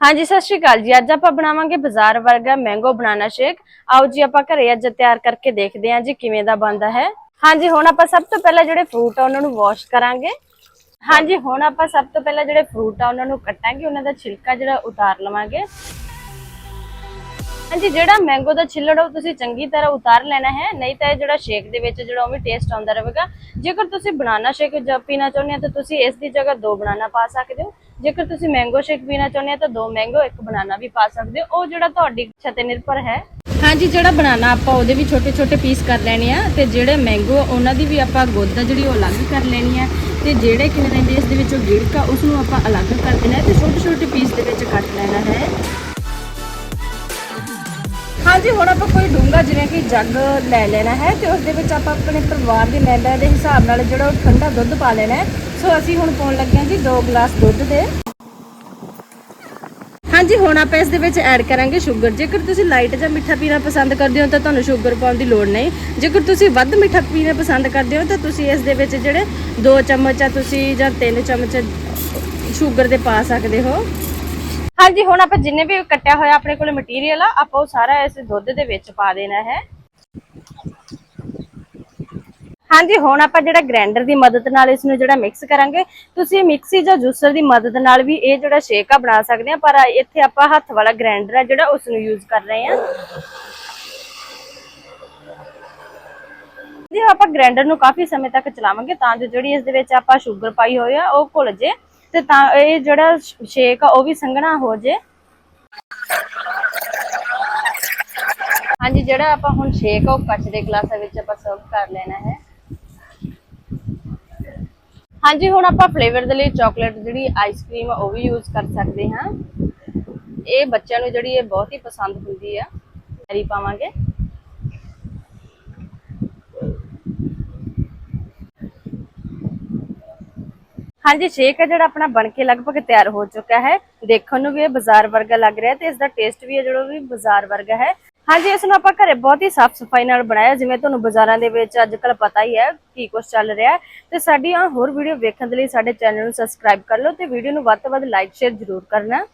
ਹਾਂਜੀ, ਸਤਿ ਸ਼੍ਰੀ ਅਕਾਲ ਜੀ। ਅੱਜ ਆਪਾਂ ਬਣਾਵਾਂਗੇ ਬਾਜ਼ਾਰ ਵਰਗਾ ਮੈਂਗੋ ਬਨਾਨਾ ਸ਼ੇਕ। ਆਓ ਜੀ, ਆਪਾਂ ਘਰੇ ਅੱਜ ਤਿਆਰ ਕਰਕੇ ਦੇਖਦੇ ਹਾਂ ਜੀ ਕਿਵੇਂ ਦਾ ਬਣਦਾ ਹੈ। ਹਾਂਜੀ, ਹੁਣ ਆਪਾਂ ਸਭ ਤੋਂ ਪਹਿਲਾਂ ਜਿਹੜੇ ਫਰੂਟ ਆ, ਉਹਨਾਂ ਨੂੰ ਵਾਸ਼ ਕਰਾਂਗੇ। ਹਾਂਜੀ, ਹੁਣ ਆਪਾਂ ਸਭ ਤੋਂ ਪਹਿਲਾਂ ਜਿਹੜੇ ਫਰੂਟ ਆ, ਉਹਨਾਂ ਨੂੰ ਕੱਟਾਂਗੇ। ਉਹਨਾਂ ਦਾ ਛਿਲਕਾ ਜਿਹੜਾ ਉਤਾਰ ਲਵਾਂਗੇ। ਹਾਂਜੀ, ਜਿਹੜਾ ਮੈਂਗੋ ਦਾ ਛਿੱਲੜ ਉਹ ਤੁਸੀਂ ਚੰਗੀ ਤਰ੍ਹਾਂ ਉਤਾਰ ਲੈਣਾ ਹੈ। ਨਹੀਂ ਤਾਂ ਇਹ ਜਿਹੜਾ ਸ਼ੇਕ ਦੇ ਵਿੱਚ ਜਿਹੜਾ ਉਹ ਟੇਸਟ ਆਉਂਦਾ ਰਹੇਗਾ। ਜੇਕਰ ਤੁਸੀਂ ਬਨਾਨਾ ਸ਼ੇਕ ਪੀਣਾ ਚਾਹੁੰਦੇ ਹੋ, ਤਾਂ ਤੁਸੀਂ ਇਸ ਦੀ ਜਗ੍ਹਾ ਦੋ ਬਨਾਨਾ ਪਾ ਸਕਦੇ ਹੋ। ਜੇਕਰ ਤੁਸੀਂ ਮੈਂਗੋ ਸ਼ੇਕ ਪੀਣਾ ਚਾਹੁੰਦੇ ਹੋ ਤਾਂ ਦੋ ਮੈਂਗੋ ਇੱਕ ਬਨਾਨਾ ਵੀ ਪਾ ਸਕਦੇ ਹੋ। ਉਹ ਜਿਹੜਾ ਤੁਹਾਡੀ ਇੱਛਾ ਤੇ ਨਿਰਭਰ ਹੈ। ਹਾਂਜੀ ਜਿਹੜਾ ਬਨਾਨਾ ਆਪਾਂ ਉਹਦੇ ਵੀ ਛੋਟੇ ਛੋਟੇ ਪੀਸ ਕਰ ਲੈਣੇ ਆ ਤੇ ਜਿਹੜੇ ਮੈਂਗੋ ਆ, ਉਹਨਾਂ ਦੀ ਵੀ ਆਪਾਂ ਗੁੱਦ ਆ ਜਿਹੜੀ ਉਹ ਅਲੱਗ ਕਰ ਲੈਣੀ ਆ ਤੇ ਜਿਹੜੇ ਕਿ ਰਹਿੰਦੇ ਇਸ ਦੇ ਵਿੱਚੋਂ ਗਿੜਕਾ ਉਸ ਨੂੰ ਆਪਾਂ ਅਲੱਗ ਕਰ ਦੇਣਾ ਹੈ ਤੇ ਛੋਟੇ ਛੋਟੇ ਪੀਸ ਦੇ ਵਿੱਚ ਕੱਟ ਲੈਣਾ ਹੈ। ਹਾਂਜੀ, ਹੁਣ ਆਪਾਂ ਕੋਈ ਡੂੰਗਾ ਜਿਵੇਂ ਕਿ ਜੱਗ ਲੈ ਲੈਣਾ ਹੈ ਤੇ ਉਸ ਦੇ ਵਿੱਚ ਆਪਾਂ ਆਪਣੇ ਪਰਿਵਾਰ ਦੇ ਮੈਂਬਰਾਂ ਦੇ ਹਿਸਾਬ ਨਾਲ ਜਿਹੜਾ ਉਹ ਠੰਡਾ ਦੁੱਧ ਪਾ ਲੈਣਾ ਹੈ। ਸੋ ਅਸੀਂ ਹੁਣ ਪਾਉਣ ਲੱਗੇ ਹਾਂ ਜੀ 2 ਗਲਾਸ ਦੁੱਧ ਦੇ। ਹਾਂਜੀ, ਹੁਣ ਆਪਾਂ ਇਸ ਦੇ ਵਿੱਚ ਐਡ ਕਰਾਂਗੇ ਸ਼ੂਗਰ। ਜੇਕਰ ਤੁਸੀਂ ਲਾਈਟ ਜਾਂ ਮਿੱਠਾ ਪੀਣਾ ਪਸੰਦ ਕਰਦੇ ਹੋ ਤਾਂ ਤੁਹਾਨੂੰ ਸ਼ੂਗਰ ਪਾਉਣ ਦੀ ਲੋੜ ਨਹੀਂ। ਜੇਕਰ ਤੁਸੀਂ ਵੱਧ ਮਿੱਠਾ ਪੀਣਾ ਪਸੰਦ ਕਰਦੇ ਹੋ ਤਾਂ ਤੁਸੀਂ ਇਸ ਦੇ ਵਿੱਚ ਜਿਹੜੇ 2 ਚਮਚ ਆ ਤੁਸੀਂ ਜਾਂ 3 ਚਮਚ ਸ਼ੂਗਰ ਦੇ ਪਾ ਸਕਦੇ ਹੋ। ਹਾਂਜੀ, ਹੁਣ ਆਪਾਂ ਜਿੰਨੇ ਵੀ ਕੱਟਿਆ ਹੋਇਆ ਆਪਣੇ ਕੋਲ ਮਟੀਰੀਅਲ ਆ, ਆਪਾਂ ਉਹ ਸਾਰਾ ਇਸ ਦੁੱਧ ਦੇ ਵਿੱਚ ਪਾ ਦੇਣਾ ਹੈ। ਹਾਂਜੀ, ਹੁਣ ਆਪਾਂ ਜਿਹੜਾ ਗ੍ਰਾਈਂਡਰ ਦੀ ਮਦਦ ਨਾਲ ਇਸ ਨੂੰ ਜਿਹੜਾ ਮਿਕਸ ਕਰਾਂਗੇ। ਤੁਸੀਂ ਮਿਕਸੀ ਜਾਂ ਜੂਸਰ ਦੀ ਮਦਦ ਨਾਲ ਵੀ ਇਹ ਜਿਹੜਾ ਸ਼ੇਕ ਆ ਬਣਾ ਸਕਦੇ ਆ, ਪਰ ਇੱਥੇ ਆਪਾਂ ਹੱਥ ਵਾਲਾ ਗ੍ਰਾਈਂਡਰ ਆ ਜਿਹੜਾ ਉਸ ਨੂੰ ਯੂਜ਼ ਕਰ ਰਹੇ ਆ। ਜੀ ਆਪਾਂ ਗ੍ਰਾਈਂਡਰ ਨੂੰ ਕਾਫੀ ਸਮੇਂ ਤੱਕ ਚਲਾਵਾਂਗੇ ਤਾਂ ਜੋ ਜਿਹੜੀ ਇਸ ਦੇ ਵਿੱਚ ਆਪਾਂ ਸ਼ੂਗਰ ਪਾਈ ਹੋਈ ਆ, ਉਹ ਘੁਲ ਜੇ। ਤੇ ਤਾਂ ਇਹ ਜਿਹੜਾ ਸ਼ੇਕ ਆ, ਉਹ ਵੀ ਸੰਘਣਾ ਹੋ ਜੇ। ਹਾਂਜੀ, ਜਿਹੜਾ ਆਪਾਂ ਹੁਣ ਸ਼ੇਕ ਆ, ਉਹ ਕੱਚ ਦੇ ਗਲਾਸਾਂ ਵਿੱਚ ਆਪਾਂ ਸਰਵ ਕਰ ਲੈਣਾ ਹੈ। ਹਾਂਜੀ, ਹੁਣ ਆਪਾਂ ਫਲੇਵਰ ਦੇ ਲਈ ਚਾਕਲੇਟ ਜਿਹੜੀ ਆਈਸਕ੍ਰੀਮ ਆ, ਉਹ ਵੀ ਯੂਜ਼ ਕਰ ਸਕਦੇ ਹਾਂ। ਇਹ ਬੱਚਿਆਂ ਨੂੰ ਜਿਹੜੀ ਇਹ ਬਹੁਤ ਹੀ ਪਸੰਦ ਹੁੰਦੀ ਆ ਹਰੀ ਪਾਵਾਂਗੇ। ਹਾਂਜੀ ਸ਼ੇਕ ਹੈ ਜਿਹੜਾ ਆਪਣਾ ਬਣ ਕੇ ਲਗਭਗ ਤਿਆਰ ਹੋ ਚੁੱਕਾ ਹੈ। ਦੇਖਣ ਨੂੰ ਵੀ ਇਹ ਬਾਜ਼ਾਰ ਵਰਗਾ ਲੱਗ ਰਿਹਾ ਤੇ ਇਸ ਦਾ ਟੇਸਟ ਵੀ ਹੈ ਜਿਹੜਾ, ਉਹ ਵੀ ਬਾਜ਼ਾਰ ਵਰਗਾ ਹੈ। ਹਾਂਜੀ, ਇਸ ਨੂੰ ਆਪਾਂ ਘਰੇ ਬਹੁਤ ਹੀ ਸਾਫ਼ ਸਫ਼ਾਈ ਨਾਲ ਬਣਾਇਆ, ਜਿਵੇਂ ਤੁਹਾਨੂੰ ਬਾਜ਼ਾਰਾਂ ਦੇ ਵਿੱਚ ਅੱਜ ਕੱਲ ਪਤਾ ਹੀ ਹੈ ਕੀ ਕੁਝ ਚੱਲ ਰਿਹਾ ਤੇ ਸਾਡੀ ਹੋਰ ਵੀਡੀਓ ਵੇਖਣ ਦੇ ਲਈ ਸਾਡੇ ਚੈਨਲ ਨੂੰ ਸਬਸਕ੍ਰਾਈਬ ਕਰ ਲਓ ਤੇ ਵੀਡੀਓ ਨੂੰ ਵੱਧ ਤੋਂ ਵੱਧ ਲਾਈਕ ਸ਼ੇਅਰ ਜ਼ਰੂਰ ਕਰਨਾ।